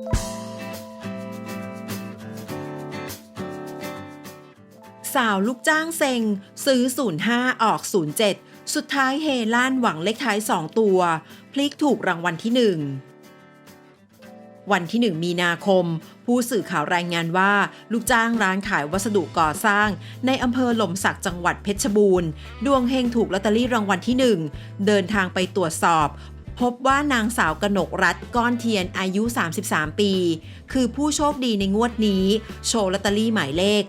สาวลูกจ้างเซ็ง ซื้อ 05 ออก 07 สุดท้ายเฮล้านหวังเลขท้าย 2 ตัว พลิกถูกรางวัลที่ 1วันที่ 1 มีนาคม ผู้สื่อข่าวรายงานว่า ลูกจ้างร้านขายวัสดุก่อสร้าง ในอำเภอหล่มสักจังหวัดเพชรบูรณ์ ดวงเฮงถูกลอตเตอรี่รางวัลที่ 1 เดินทางไปตรวจสอบ พบว่านางสาวกนกรัฐก้อนเทียนอายุ 33 ปี คือผู้โชคดีในงวดนี้ โชว์ลอตเตอรี่หมายเลข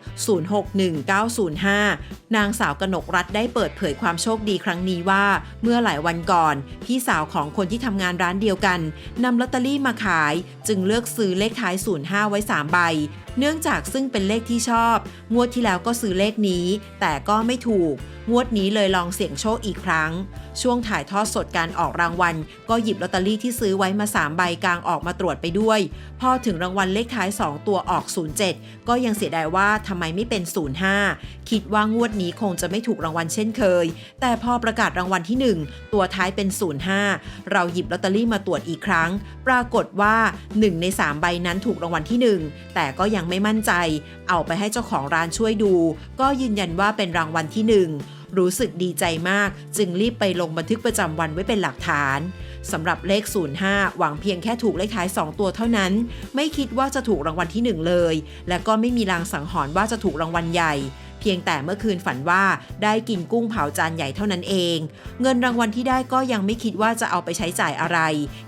061905 นางสาวกนกรัฐได้เปิดเผยความโชคดีครั้งนี้ว่า เมื่อหลายวันก่อน พี่สาวของคนที่ทำงานร้านเดียวกันนำลอตเตอรี่มาขาย จึงเลือกซื้อเลขท้าย 05 ไว้ 3 ใบ เนื่องจากซึ่งเป็นเลขที่ชอบ งวดที่แล้วก็ซื้อเลขนี้ แต่ก็ไม่ถูก งวดนี้เลยลองเสี่ยงโชคอีกครั้ง ช่วงถ่ายทอดสดการออกรางวัล ก็หยิบลอตเตอรี่ที่ซื้อไว้มา 3 ใบกลางออกมาตรวจไปด้วย พอถึงรางวัลเลขท้าย 2 ตัวออก 07 ก็ยังเสียดายว่าทำไมไม่เป็น 05 คิดว่างวดนี้คงจะไม่ถูกรางวัลเช่นเคย แต่พอประกาศรางวัลที่ 1 ตัวท้ายเป็น 05 เราหยิบลอตเตอรี่มาตรวจอีกครั้ง ปรากฏว่า 1 ใน 3 ใบนั้นถูกรางวัลที่ 1 แต่ก็ยังไม่มั่นใจ เอาไปให้เจ้าของร้านช่วยดู ก็ยืนยันว่าเป็นรางวัลที่ 1 รู้สึกดีใจมาก จึงรีบไปลงบันทึกประจำวันไว้เป็นหลักฐานสำหรับเลข 05 หวังเพียงแค่ถูกเลขท้าย 2 ตัวเท่านั้น ไม่คิดว่าจะถูกรางวัลที่ 1 เลย และก็ไม่มีลางสังหรณ์ว่าจะถูกรางวัลใหญ่เพียงแต่เมื่อคืนฝันว่าได้กินกุ้งเผาจานใหญ่เท่านั้นเอง เงินรางวัลที่ได้ก็ยังไม่คิดว่าจะเอาไปใช้จ่ายอะไร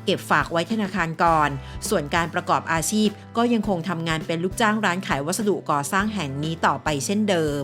เก็บฝากไว้ธนาคารก่อน ส่วนการประกอบอาชีพก็ยังคงทำงานเป็นลูกจ้างร้านขายวัสดุก่อสร้างแห่งนี้ต่อไปเช่นเดิม